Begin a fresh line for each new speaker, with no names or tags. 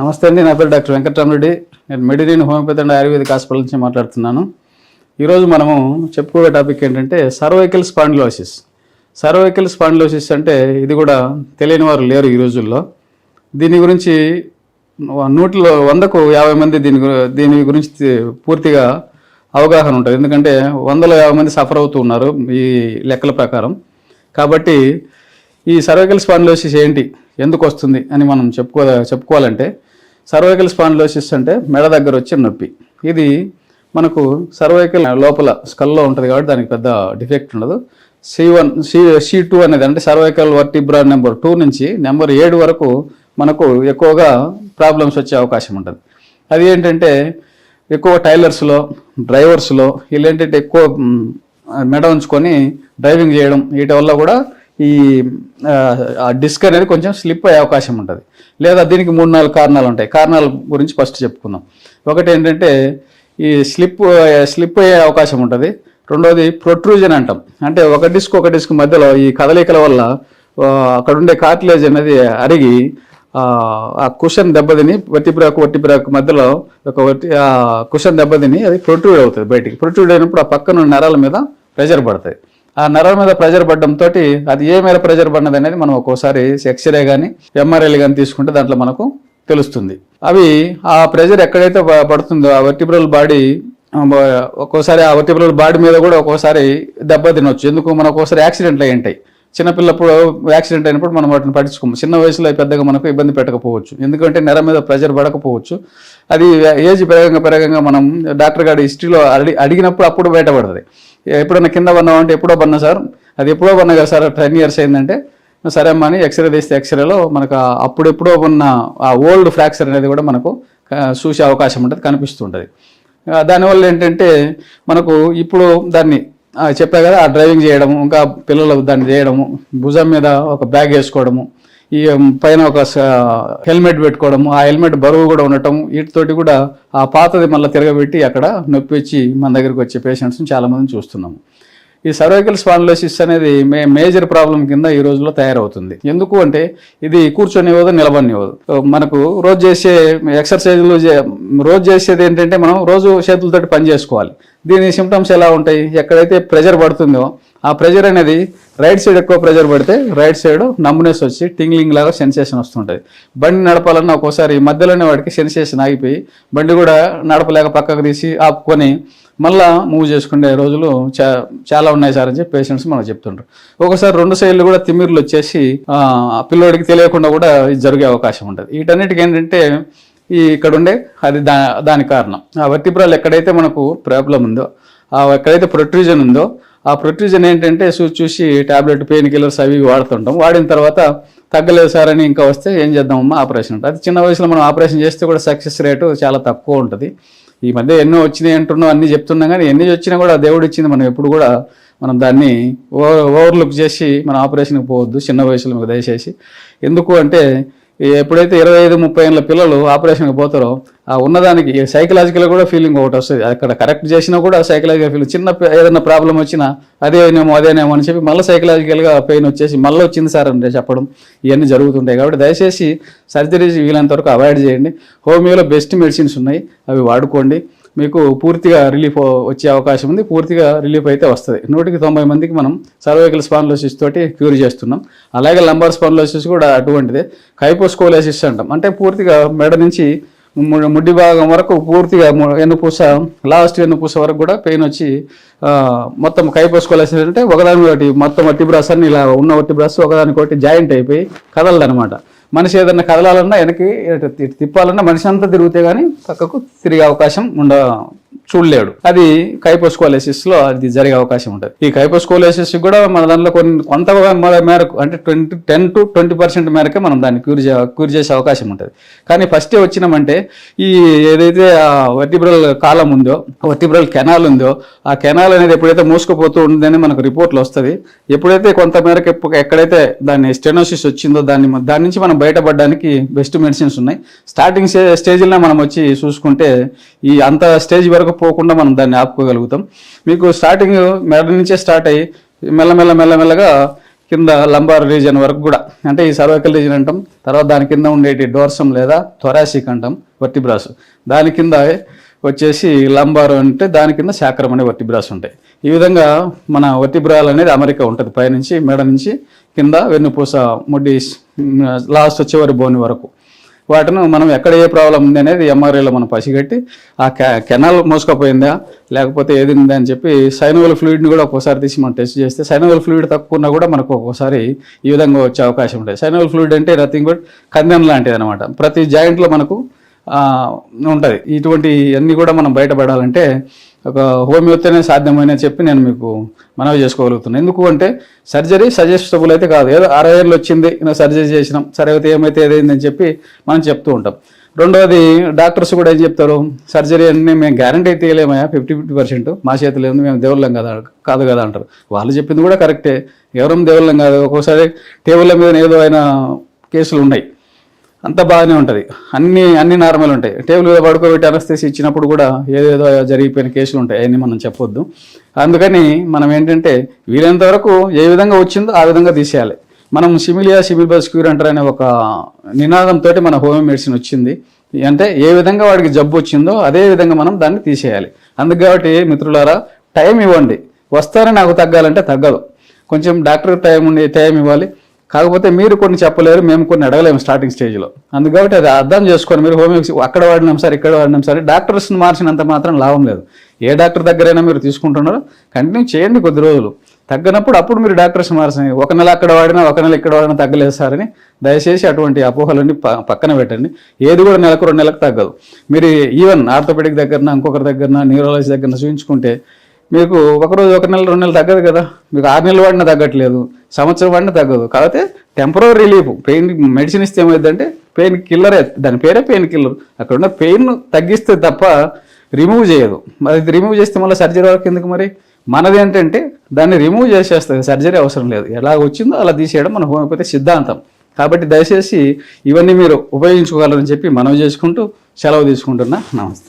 నమస్తే అండి నా పేరు డాక్టర్ వెంకటరామరెడ్డి. నేను మెడిరియన్ హోమియోపతి అండ్ ఆయుర్వేదిక్ హాస్పిటల్ నుంచి మాట్లాడుతున్నాను. ఈరోజు మనము చెప్పుకోవే టాపిక్ ఏంటంటే సర్వైకల్ స్పాండిలోసిస్. సర్వైకల్ స్పాండిలోసిస్ అంటే ఇది కూడా తెలియని వారు లేరు ఈ రోజుల్లో. దీని గురించి నూటిలో వందకు యాభై మంది దీని దీని గురించి పూర్తిగా అవగాహన ఉంటుంది. ఎందుకంటే వందల యాభై మంది సఫర్ అవుతూ ఉన్నారు ఈ లెక్కల ప్రకారం. కాబట్టి ఈ సర్వైకల్ స్పాండిలోసిస్ ఏంటి ఎందుకు వస్తుంది అని మనం చెప్పుకో చెప్పుకోవాలంటే సర్వైకల్ స్పాండిలోసిస్ అంటే మెడ దగ్గర వచ్చే నొప్పి. ఇది మనకు సర్వైకల్ లోపల స్కల్లో ఉంటుంది కాబట్టి దానికి పెద్ద డిఫెక్ట్ ఉండదు. C one C C two అనేది అంటే సర్వైకల్ వర్టిబ్రా నెంబర్ టూ నుంచి నెంబర్ ఏడు వరకు మనకు ఎక్కువగా ప్రాబ్లమ్స్ వచ్చే అవకాశం ఉంటుంది. అది ఏంటంటే ఎక్కువ టైలర్స్లో డ్రైవర్స్లో వీళ్ళు ఏంటంటే ఎక్కువ మెడ ఉంచుకొని డ్రైవింగ్ చేయడం వీటి వల్ల కూడా ఈ ఆ, డిస్క్ అనేది కొంచెం స్లిప్ అయ్యే అవకాశం ఉంటుంది. లేదా దీనికి మూడు నాలుగు కారణాలు ఉంటాయి. కారణాల గురించి ఫస్ట్ చెప్పుకుందాం. ఒకటి ఏంటంటే ఈ స్లిప్ స్లిప్ అయ్యే అవకాశం ఉంటుంది. రెండోది ప్రొట్రూజన్ అంటాం. అంటే ఒక డిస్క్ ఒక డిస్క్ మధ్యలో ఈ కదలికల వల్ల అక్కడ ఉండే కార్టిలేజ్ అనేది అరిగి ఆ, కుషన్ దెబ్బతిని వట్టిబ్రాకు వట్టిబ్రాకు మధ్యలో ఒక వట్టి ఆ కుషన్ దెబ్బతిని అది ప్రొట్రూడ్ అవుతుంది బయటికి. ప్రొట్రూడ్ అయినప్పుడు ఆ పక్కన ఉన్న నరాల మీద ప్రెషర్ పడుతుంది ఆ నరం మీద ప్రెజర్ పడడంతో అది ఏ మేర ప్రెజర్ పడినది అనేది మనం ఒక్కోసారి ఎక్స్రే కానీ ఎంఆర్ఐలు కానీ తీసుకుంటే దాంట్లో మనకు తెలుస్తుంది. అవి ఆ ప్రెషర్ ఎక్కడైతే పడుతుందో ఆ వర్టిబ్రల్ బాడీ ఒక్కోసారి ఆ వర్టిబ్రల్ బాడీ మీద కూడా ఒక్కోసారి దెబ్బ తినొచ్చు. ఎందుకు? మనం ఒక్కోసారి యాక్సిడెంట్లు అయి ఉంటాయి. చిన్నపిల్లప్పుడు యాక్సిడెంట్ అయినప్పుడు మనం వాటిని పట్టించుకోము. చిన్న వయసులో పెద్దగా మనకు ఇబ్బంది పెట్టకపోవచ్చు. ఎందుకంటే నెర మీద ప్రెజర్ పడకపోవచ్చు. అది ఏజ్ పెరగంగా పెరగంగా మనం డాక్టర్ గారి హిస్టరీలో అడిగి అడిగినప్పుడు అప్పుడు బయటపడుతుంది ఎప్పుడన్నా కింద పన్నావు అంటే ఎప్పుడో పన్నా సార్. అది ఎప్పుడో పన్నా కదా సార్ టెన్ ఇయర్స్ అయిందంటే. సరే అమ్మా అని ఎక్స్రే తీస్తే ఎక్స్రేలో మనకు అప్పుడెప్పుడో ఉన్న ఆ ఓల్డ్ ఫ్రాక్చర్ అనేది కూడా మనకు చూసే అవకాశం ఉంటుంది కనిపిస్తుంటుంది. దానివల్ల ఏంటంటే మనకు ఇప్పుడు దాన్ని చెప్పా కదా ఆ డ్రైవింగ్ చేయడము ఇంకా పిల్లలు దాన్ని చేయడము భుజం మీద ఒక బ్యాగ్ వేసుకోవడము ఈ పైన ఒక స- హెల్మెట్ పెట్టుకోవడము ఆ హెల్మెట్ బరువు కూడా ఉండటం వీటితోటి కూడా ఆ పాతది మళ్ళీ తిరగబెట్టి అక్కడ నొప్పి వచ్చి మన దగ్గరికి వచ్చే పేషెంట్స్ని చాలామందిని చూస్తున్నాము. ఈ సర్వైకల్ స్పాండిలోసిస్ అనేది మే మేజర్ ప్రాబ్లం కింద ఈ రోజుల్లో తయారవుతుంది. ఎందుకు అంటే ఇది కూర్చొనివ్వదు నిలబడినివ్వదు మనకు రోజు చేసే ఎక్సర్సైజులు రోజు చేసేది ఏంటంటే మనం రోజు చేతులతోటి పని చేసుకోవాలి. దీని సిమ్టమ్స్ ఎలా ఉంటాయి? ఎక్కడైతే ప్రెజర్ పడుతుందో ఆ ప్రెజర్ అనేది రైట్ సైడ్ ఎక్కువ ప్రెజర్ పడితే రైట్ సైడ్ నమ్మునెస్ వచ్చి టింగ్లింగ్ లాగా సెన్సేషన్ వస్తుంటుంది. బండి నడపాలన్నా ఒక్కోసారి మధ్యలోనే వాడికి సెన్సేషన్ ఆగిపోయి బండి కూడా నడపలేక పక్కకు తీసి ఆపుకొని మళ్ళా మూవ్ చేసుకునే రోజులు చా చాలా ఉన్నాయి సార్ అని చెప్పి పేషెంట్స్ మనకు చెప్తుంటారు ఒకసారి రెండు సైడ్లు కూడా తిమ్మిర్లు వచ్చేసి పిల్లోడికి తెలియకుండా కూడా ఇది జరిగే అవకాశం ఉంటుంది. వీటన్నిటికి ఏంటంటే ఈ ఇక్కడ ఉండే అది దా దాని కారణం. ఆ వర్టిబ్రాల్ ఎక్కడైతే మనకు ప్రాబ్లం ఉందో ఆ ఎక్కడైతే ప్రొట్రూజన్ ఉందో ఆ ప్రొట్యూజన్ ఏంటంటే చూ- చూసి టాబ్లెట్ పెయిన్ కిల్లర్స్ అవి వాడుతుంటాం. వాడిన తర్వాత తగ్గలేదు సార్ అని ఇంకా వస్తే ఏం చేద్దామమ్మా ఆపరేషన్ ఉంటుంది అది చిన్న వయసులో మనం ఆపరేషన్ చేస్తే కూడా సక్సెస్ రేటు చాలా తక్కువ ఉంటుంది. ఈ మధ్య ఎన్నో వచ్చినాయి అంటున్నాం అన్నీ చెప్తున్నాం కానీ ఎన్ని వచ్చినా కూడా దేవుడు ఇచ్చింది మనం ఎప్పుడు కూడా మనం దాన్ని ఓవర్ ఓవర్లుక్ చేసి మనం ఆపరేషన్కి పోవద్దు. చిన్న వయసులో దయచేసి. ఎందుకు అంటే ఎప్పుడైతే ఇరవై ఐదు ముప్పై ఏళ్ళ పిల్లలు ఆపరేషన్కి పోతారో ఆ ఉన్నదానికి సైకలాజికల్ కూడా ఫీలింగ్ ఒకటి వస్తుంది. అక్కడ కరెక్ట్ చేసినా కూడా సైకలాజికల్ ఫీలింగ్ చిన్న ఏదైనా ప్రాబ్లం వచ్చినా అదేనేమో అదేనేమో అని చెప్పి మళ్ళీ సైకలాజికల్గా పెయిన్ వచ్చేసి మళ్ళీ వచ్చింది సార్ అని చెప్పడం ఇవన్నీ జరుగుతుంటాయి కాబట్టి దయచేసి సర్జరీస్ వీలైనంత వరకు అవాయిడ్ చేయండి. హోమియోలో బెస్ట్ మెడిసిన్స్ ఉన్నాయి. అవి వాడుకోండి. మీకు పూర్తిగా రిలీఫ్ వచ్చే అవకాశం ఉంది. పూర్తిగా రిలీఫ్ అయితే వస్తుంది. నూటికి తొంభై మందికి మనం సర్వైకల్ స్పాన్లోసిస్ తోటి క్యూర్ చేస్తున్నాం. అలాగే లంబర్ స్పాన్లోసిస్ కూడా అటువంటిదే. కైపోస్కోలోసిస్ అంటాం. అంటే పూర్తిగా మెడ నుంచి ముడి ముడ్డి భాగం వరకు పూర్తిగా ము- పూస లాస్ట్ వెన్నుపూస వరకు కూడా పెయిన్ వచ్చి మొత్తం కైపోసుకోలేసి అంటే ఒకదాని ఒకటి మొత్తం వట్టి బ్రాస్ అన్ని ఇలా ఉన్న వట్టి బ్రాస్ ఒకదానికొకటి జాయింట్ అయిపోయి కదలదనమాట మనిషి ఏదన్నా కదలాలన్నా వెనక్కి తిప్పాలన్నా మనిషి అంతా తిరిగితే కానీ పక్కకు తిరిగే అవకాశం ఉండ చూడలేడు. అది కైపోస్కోలేసిస్లో అది జరిగే అవకాశం ఉంటుంది. ఈ కైపోస్కోలైసిస్ కూడా మన దాంట్లో కొన్ని కొంత మేరకు అంటే twenty ten to twenty percent మేరకే మనం దాన్ని క్యూర్ చే క్యూర్ చేసే అవకాశం ఉంటుంది. కానీ ఫస్టే వచ్చినామంటే ఈ ఏదైతే ఆ వర్టిబ్రల్ కాలం ఉందో వర్టిబ్రల్ కెనాల్ ఉందో ఆ కెనాల్ అనేది ఎప్పుడైతే మూసుకుపోతూ ఉందని మనకు రిపోర్ట్లు వస్తుంది. ఎప్పుడైతే కొంత మేరకు ఎక్కడైతే దాన్ని స్టెనోసిస్ వచ్చిందో దాన్ని దాని నుంచి మనం బయటపడడానికి బెస్ట్ మెడిసిన్స్ ఉన్నాయి. స్టార్టింగ్ స్టేజ్లో మనం వచ్చి చూసుకుంటే ఈ అంత స్టేజ్ వరకు పోకుండా మనం దాన్ని ఆపుకోగలుగుతాం. మీకు స్టార్టింగ్ మెడ నుంచే స్టార్ట్ అయ్యి మెల్లమెల్ల మెల్లమెల్లగా కింద లంబార్ రీజన్ వరకు కూడా అంటే ఈ సర్వైకల్ రీజన్ అంటాం తర్వాత దాని కింద ఉండేటి డోర్సం లేదా థొరాసిక్ అంటాం వర్టిబ్రాస్ దాని కింద వచ్చేసి లంబార్ అంటే దాని కింద శాఖరం అనే వర్టిబ్రాస్ ఉంటాయి. ఈ విధంగా మన వర్టిబ్రాల్ అనేది అమెరికా ఉంటుంది పైనుంచి మెడ నుంచి కింద వెన్నుపూస ముడ్డి లాస్ట్ చివరి బోని వరకు. వాటిని మనం ఎక్కడ ఏ ప్రాబ్లం ఉంది అనేది ఎంఆర్ఐలో మనం పసిగట్టి ఆ కె- కెనాల్ మోసుకపోయిందా? లేకపోతే ఏది ఉందా అని చెప్పి సైనోవల్ ఫ్లూయిడ్ని కూడా ఒక్కోసారి తీసి మనం టెస్ట్ చేస్తే సైనోవల్ ఫ్లూయిడ్ తక్కువ ఉన్నా కూడా మనకు ఒక్కోసారి ఈ విధంగా వచ్చే అవకాశం ఉంటుంది సైనోవల్ ఫ్లూయిడ్ అంటే నథింగ్ బట్ కందెన్ లాంటిది అనమాట ప్రతి జాయింట్లో మనకు ఉంటుంది. ఇటువంటి అన్నీ కూడా మనం బయటపడాలంటే ఒక హోమియోతోనే సాధ్యమైన చెప్పి నేను మీకు మనవి చేసుకోగలుగుతున్నాను ఎందుకు అంటే సర్జరీ సజెస్టబుల్ అయితే కాదు. ఏదో అరవై ఏళ్ళు వచ్చింది సర్జరీ చేసినాం సరే అయితే ఏమైతే ఏదైందని చెప్పి మనం చెప్తూ ఉంటాం. రెండవది డాక్టర్స్ కూడా ఏం చెప్తారు? సర్జరీ అన్నీ మేము గ్యారంటీ అయితే ఇవ్వలేమయ్యా ఫిఫ్టీ ఫిఫ్టీ పర్సెంట్. మా చేతిలో ఉంది మేము దేవుళ్ళం కదా కాదు కదా అంటారు. వాళ్ళు చెప్పింది కూడా కరెక్టే. ఎవరం దేవుళ్ళం కాదు. ఒక్కోసారి టేబుల్ల మీద ఏదో అయినా కేసులు ఉన్నాయి. అంత బాగానే ఉంటుంది. అన్ని అన్ని నార్మల్ ఉంటాయి. టేబుల్ మీద పడుకోబెట్టి అనస్థేసి ఇచ్చినప్పుడు కూడా ఏదేదో జరిగిపోయిన కేసులు ఉంటాయి. అవన్నీ మనం చెప్పొద్దు. అందుకని మనం ఏంటంటే వీలైనంత వరకు ఏ విధంగా వచ్చిందో ఆ విధంగా తీసేయాలి. మనం సిమిలియా సిమిల్బస్ క్యూర్ అంటారు అనే ఒక నినాదంతో మన హోమియో మెడిసిన్ వచ్చింది. అంటే ఏ విధంగా వాడికి జబ్బు వచ్చిందో అదే విధంగా మనం దాన్ని తీసేయాలి. అందుకు కాబట్టి మిత్రులారా టైం ఇవ్వండి. వస్తారని నాకు తగ్గాలంటే తగ్గదు. కొంచెం డాక్టర్ టైం ఉండి టైం ఇవ్వాలి. కాకపోతే మీరు కొన్ని చెప్పలేరు మేము కొన్ని అడగలేము స్టార్టింగ్ స్టేజ్లో అందుకబట్టి అది అర్థం చేసుకొని మీరు హోమియోక్స్ అక్కడ వాడినాం సార్ ఇక్కడ వాడినాం సార్ డాక్టర్స్ని మార్చినంత మాత్రం లాభం లేదు. ఏ డాక్టర్ దగ్గరైనా మీరు తీసుకుంటున్నారో కంటిన్యూ చేయండి కొద్ది రోజులు. తగ్గినప్పుడు అప్పుడు మీరు డాక్టర్స్ మార్చండి. ఒక నెల అక్కడ వాడినా ఒక నెల ఇక్కడ వాడినా తగ్గలేదు సార్ అని దయచేసి అటువంటి అపోహలన్నీ పక్కన పెట్టండి. ఏది కూడా నెలకు రెండు నెలలకు తగ్గదు. మీరు ఈవెన్ ఆర్థోపెడిక్ దగ్గరన ఇంకొకరి దగ్గరన న్యూరాలజీ దగ్గర చూపించుకుంటే మీకు ఒకరోజు ఒక నెల రెండు నెలలు తగ్గదు కదా. మీకు ఆరు నెలలు వాడినా తగ్గట్లేదు. సంవత్సరం వాడినా తగ్గదు. కాకపోతే టెంపరీ రిలీఫ్ పెయిన్ మెడిసిన్ ఇస్తే ఏమైందంటే పెయిన్ కిల్లరే దాని పేరే పెయిన్ కిల్లర్ అక్కడ ఉన్న పెయిన్ తగ్గిస్తే తప్ప రిమూవ్ చేయదు. మరి రిమూవ్ చేస్తే మళ్ళీ సర్జరీ వరకు ఎందుకు మరి? మనది ఏంటంటే దాన్ని రిమూవ్ చేసేస్తుంది సర్జరీ అవసరం లేదు. ఎలా వచ్చిందో అలా తీసేయడం మన హోమియోపతి సిద్ధాంతం. కాబట్టి దయచేసి ఇవన్నీ మీరు ఉపయోగించుకోవాలని చెప్పి మనం చేసుకుంటూ సెలవు తీసుకుంటున్నా. నమస్తే.